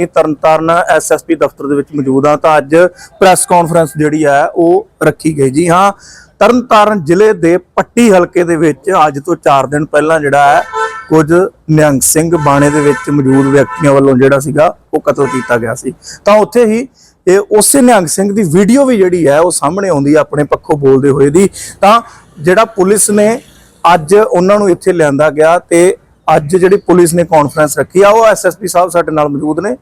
ਇਹ ਤਰਨਤਾਰਨ ਐਸਐਸਪੀ ਦਫ਼ਤਰ ਦੇ ਵਿੱਚ ਮੌਜੂਦ ਹਾਂ ਤਾਂ ਅੱਜ ਪ੍ਰੈਸ ਕਾਨਫਰੰਸ ਜਿਹੜੀ ਹੈ ਉਹ ਰੱਖੀ ਗਈ। ਜੀ ਹਾਂ, ਤਰਨਤਾਰਨ ਜ਼ਿਲ੍ਹੇ ਦੇ ਪੱਟੀ ਹਲਕੇ ਦੇ ਵਿੱਚ ਅੱਜ ਤੋਂ 4 ਦਿਨ ਪਹਿਲਾਂ ਜਿਹੜਾ ਹੈ, ਕੁਝ ਨਿਹੰਗ ਸਿੰਘ ਬਾਣੇ ਦੇ ਵਿੱਚ ਮੌਜੂਦ ਵਿਅਕਤੀਆਂ ਵੱਲੋਂ ਜਿਹੜਾ ਸੀਗਾ, ਉਹ ਕਤਲ ਕੀਤਾ ਗਿਆ ਸੀ। ਤਾਂ ਉੱਥੇ ਹੀ ਇਹ ਉਸੇ ਨਿਹੰਗ ਸਿੰਘ ਦੀ ਵੀਡੀਓ ਵੀ ਜਿਹੜੀ ਹੈ, ਉਹ ਸਾਹਮਣੇ ਆਉਂਦੀ ਹੈ ਆਪਣੇ ਪੱਖੋਂ ਬੋਲਦੇ ਹੋਏ ਦੀ। ਤਾਂ ਜਿਹੜਾ ਪੁਲਿਸ ਨੇ ਅੱਜ ਉਹਨਾਂ ਨੂੰ ਇੱਥੇ ਲਿਆਂਦਾ ਗਿਆ ਤੇ ਅੱਜ ਜਿਹੜੀ ਪੁਲਿਸ ਨੇ ਕਾਨਫਰੰਸ ਰੱਖੀ ਆ, ਉਹ ਐਸਐਸਪੀ ਸਾਹਿਬ ਸਾਡੇ ਨਾਲ ਮੌਜੂਦ ਨੇ।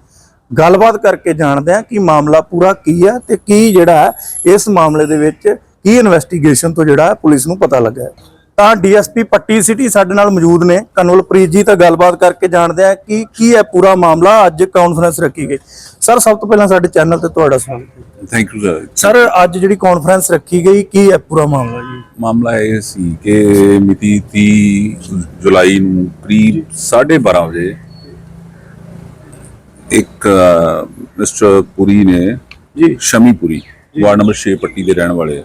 ਗੱਲਬਾਤ ਕਰਕੇ ਜਾਣਦੇ ਆ ਕਿ ਮਾਮਲਾ ਪੂਰਾ ਕੀ ਹੈ ਤੇ ਕੀ ਜਿਹੜਾ ਹੈ, ਇਸ ਮਾਮਲੇ ਦੇ ਵਿੱਚ ਕੀ ਇਨਵੈਸਟੀਗੇਸ਼ਨ ਤੋਂ ਜਿਹੜਾ ਪੁਲਿਸ ਨੂੰ ਪਤਾ ਲੱਗਾ ਹੈ। ਤਾਂ ਡੀਐਸਪੀ ਪੱਟੀ ਸਿਟੀ ਸਾਡੇ ਨਾਲ ਮੌਜੂਦ ਨੇ। ਕਨਵਲਪ੍ਰੀਤ ਜੀ ਤਾਂ ਗੱਲਬਾਤ ਕਰਕੇ ਜਾਣਦੇ ਆ ਕਿ ਕੀ ਹੈ ਪੂਰਾ ਮਾਮਲਾ ਅੱਜ ਕਾਨਫਰੰਸ ਰੱਖੀ ਗਈ। ਸਰ ਸਭ ਤੋਂ ਪਹਿਲਾਂ ਸਾਡੇ ਚੈਨਲ ਤੇ ਤੁਹਾਡਾ ਸਵਾਗਤ ਥੈਂਕ ਯੂ ਸਰ ਸਰ ਅੱਜ ਜਿਹੜੀ ਕਾਨਫਰੰਸ ਰੱਖੀ ਗਈ ਕੀ ਹੈ ਪੂਰਾ ਮਾਮਲਾ ਜੀ? ਮਾਮਲਾ ਇਹ ਸੀ ਕਿ ਮਿਤੀ 30 ਜੁਲਾਈ ਨੂੰ ਕਰੀਬ 12:30 ਵਜੇ ਇੱਕ ਮਿਸਟਰ ਪੁਰੀ ਨੇ ਜੀ। ਸ਼ਮੀ ਪੁਰੀ ਵਾਰਡ ਨੰਬਰ 6 ਪੱਟੀ ਦੇ ਰਹਿਣ ਵਾਲੇ।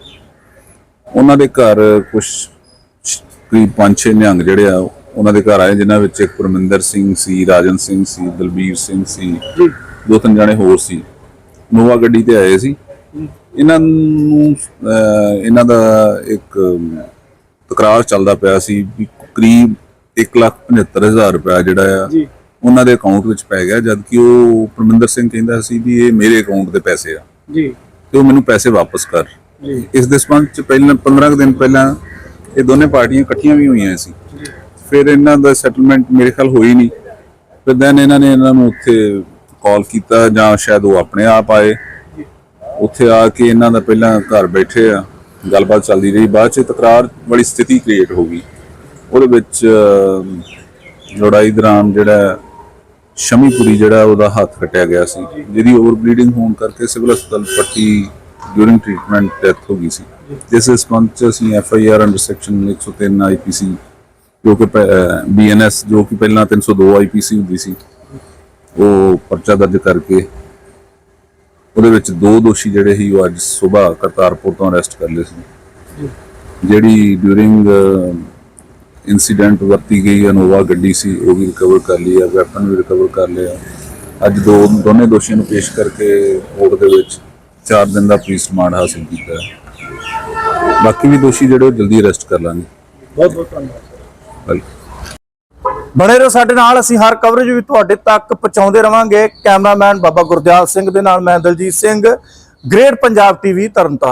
ਉਹਨਾਂ ਦੇ ਘਰ ਕੁਝ ਕਰੀਬ 5-6 ਨਿਹੰਗ ਜਿਹੜੇ ਆ ਉਹਨਾਂ ਦੇ ਘਰ ਆਏ ਜਿਨ੍ਹਾਂ ਵਿੱਚ ਇੱਕ ਪਰਮਿੰਦਰ ਸਿੰਘ ਸੀ ਰਾਜਨ ਸਿੰਘ ਸੀ ਦਲਬੀਰ ਸਿੰਘ ਸੀ ਦੋ ਤਿੰਨ ਜਣੇ ਹੋਰ ਸੀ। ਨੋਵਾ ਗੱਡੀ ਤੇ ਆਏ ਸੀ। ਇਹਨਾਂ ਨੂੰ ਇਹਨਾਂ ਦਾ ਇੱਕ ਤਕਰਾਰ ਚੱਲਦਾ ਪਿਆ ਸੀ ਵੀ ਕਰੀਬ 175000 ਰੁਪਏ ਜਿਹੜਾ ਆ ਉਹਨਾਂ ਦੇ ਅਕਾਊਂਟ ਵਿੱਚ ਪੈ ਗਿਆ ਜਦ ਕਿ ਉਹ ਪਰਮਿੰਦਰ ਸਿੰਘ ਕਹਿੰਦਾ ਸੀ ਵੀ ਇਹ ਮੇਰੇ ਅਕਾਊਂਟ ਦੇ ਪੈਸੇ ਆ। ਜੀ। ਤੇ ਉਹ ਮੈਨੂੰ ਪੈਸੇ ਵਾਪਸ ਕਰ। ਜੀ। ਇਸ ਦੇ ਸੰਬੰਧ ਚ ਪਹਿਲਾਂ 15 ਕੁ ਦਿਨ ਪਹਿਲਾਂ ਇਹ ਦੋਨੇ ਪਾਰਟੀਆਂ ਇਕੱਠੀਆਂ ਵੀ ਹੋਈਆਂ ਸੀ। ਫਿਰ ਇਹਨਾਂ ਦਾ ਸੈਟਲਮੈਂਟ ਮੇਰੇ ਖਿਆਲ ਹੋਈ ਨਹੀਂ। ਫਿਰ ਦੈਨ ਇਹਨਾਂ ਨੇ ਇਹਨਾਂ ਨੂੰ ਉੱਥੇ ਕਾਲ ਕੀਤਾ ਜਾਂ ਸ਼ਾਇਦ ਉਹ ਆਪਣੇ ਆਪ ਆਏ। ਉੱਥੇ ਆ ਕੇ ਇਹਨਾਂ ਦਾ ਪਹਿਲਾਂ ਘਰ ਬੈਠੇ ਆ। ਗੱਲਬਾਤ ਚੱਲਦੀ ਰਹੀ। ਬਾਅਦ ਚ ਤਕਰਾਰ ਵਾਲੀ ਸਥਿਤੀ ਕ੍ਰੀਏਟ ਹੋ ਗਈ। ਉਹਦੇ ਵਿੱਚ ਲੜਾਈ ਦੌਰਾਨ ਜਿਹੜਾ ਸ਼ਮੀਪੁਰੀ ਜਿਹੜਾ ਉਹਦਾ ਹੱਥ ਕੱਟਿਆ ਗਿਆ ਸੀ। ਜਿਹਦੀ ਓਵਰ ਬਲੀਡਿੰਗ ਹੋਣ ਕਰਕੇ ਸਿਵਲ ਹਸਪਤਾਲ ਪੱਟੀ ਡਿਊਰਿੰਗ ਟ੍ਰੀਟਮੈਂਟ ਡੈਥ ਹੋ ਗਈ ਸੀ। ਜਿਸ ਸੰਬੰਧ ਚ ਅਸੀਂ F I R under section 103 IPC ਜੋ ਕਿ ਬੀਐਨਐਸ ਜੋ ਕਿ ਪਹਿਲਾਂ 302 ਆਈਪੀਸੀ ਹੁੰਦੀ ਸੀ, ਉਹ ਪਰਚਾ ਦਰਜ ਕਰਕੇ ਉਹਦੇ ਵਿੱਚ ਦੋ ਦੋਸ਼ੀ ਜਿਹੜੇ ਸੀ, ਉਹ ਅੱਜ ਸਵੇਰ ਕਰਤਾਰਪੁਰ ਤੋਂ ਅਰੈਸਟ ਕਰ ਲਏ ਸੀ। ਜਿਹੜੀ ਡਿਊਰਿੰਗ ਇਨਸੀਡੈਂਟ ਵਰਤੀ ਗਈ ਅਨੋਵਾ ਗੱਡੀ ਸੀ, ਉਹ ਵੀ ਰਿਕਵਰ ਕਰ ਲਈ ਹੈ ਵੈਪਨ ਵੀ ਰਿਕਵਰ ਕਰ ਲਿਆ। ਅੱਜ ਦੋ, ਦੋਨੇ ਦੋਸ਼ੀਆਂ ਨੂੰ ਪੇਸ਼ ਕਰਕੇ ਕੋਰਟ ਦੇ ਵਿੱਚ 4 ਦਿਨ ਦਾ ਪੁਲਿਸ ਰਿਮਾਂਡ ਹਾਸਲ ਕੀਤਾ ਹੈ। ਬਾਕੀ ਵੀ ਦੋਸ਼ੀ ਜਿਹੜੇ ਉਹ ਜਲਦੀ ਅਰੈਸਟ ਕਰ ਲਾਂਗੇ। ਬਹੁਤ ਬਹੁਤ ਧੰਨਵਾਦ। ਵੈਲਕਮ ਬਣੇ ਰਹੋ ਸਾਡੇ ਨਾਲ ਅਸੀਂ ਹਰ ਕਵਰੇਜ ਵੀ ਤੁਹਾਡੇ ਤੱਕ ਪਹੁੰਚਾਉਂਦੇ ਰਵਾਂਗੇ। ਕੈਮਰਾਮੈਨ ਬਾਬਾ ਗੁਰਦਿਆਲ ਸਿੰਘ ਦੇ ਨਾਲ ਮੈਂ ਦਲਜੀਤ ਸਿੰਘ ਗ੍ਰੇਟ ਪੰਜਾਬ ਟੀਵੀ ਤਰਨਤਾਰਨ।